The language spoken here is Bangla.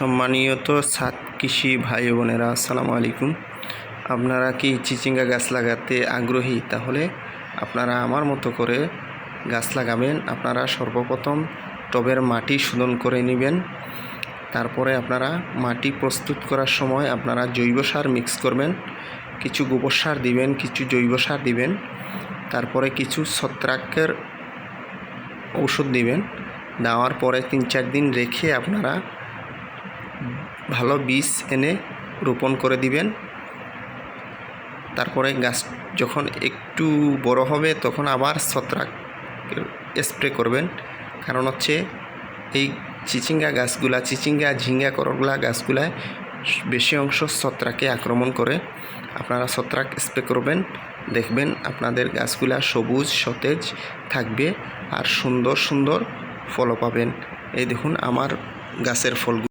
সম্মানিয়ত সাত কৃষি ভাই বোনেরা, আসসালামু আলাইকুম। আপনারা কি চিচিঙ্গা গাছ লাগাতে আগ্রহী? তাহলে আপনারা আমার মতো করে গাছ লাগাবেন। আপনারা সর্বপ্রথম টবের মাটি শোধন করে নেবেন। তারপরে আপনারা মাটি প্রস্তুত করার সময় আপনারা জৈব সার মিক্স করবেন। কিছু গোবর সার দিবেন, কিছু জৈব সার দিবেন। তারপরে কিছু ছত্রাকের ঔষধ দিবেন। দেওয়ার পরে তিন চার দিন রেখে আপনারা ভালো বীজ এনে রোপণ করে দিবেন। তারপরে গাছ যখন একটু বড় হবে, তখন আবার ছত্রাক স্প্রে করবেন। কারণ হচ্ছে এই চিচিঙ্গা গাছগুলা, চিচিঙ্গা, ঝিঙ্গা করলা গাছগুলায় বেশি অংশ ছত্রাকে আক্রমণ করে। আপনারা ছত্রাক স্প্রে করবেন, দেখবেন আপনাদের গাছগুলা সবুজ, সতেজ থাকবে আর সুন্দর সুন্দর ফলও পাবেন। এই দেখুন আমার গাছের ফলগুলো।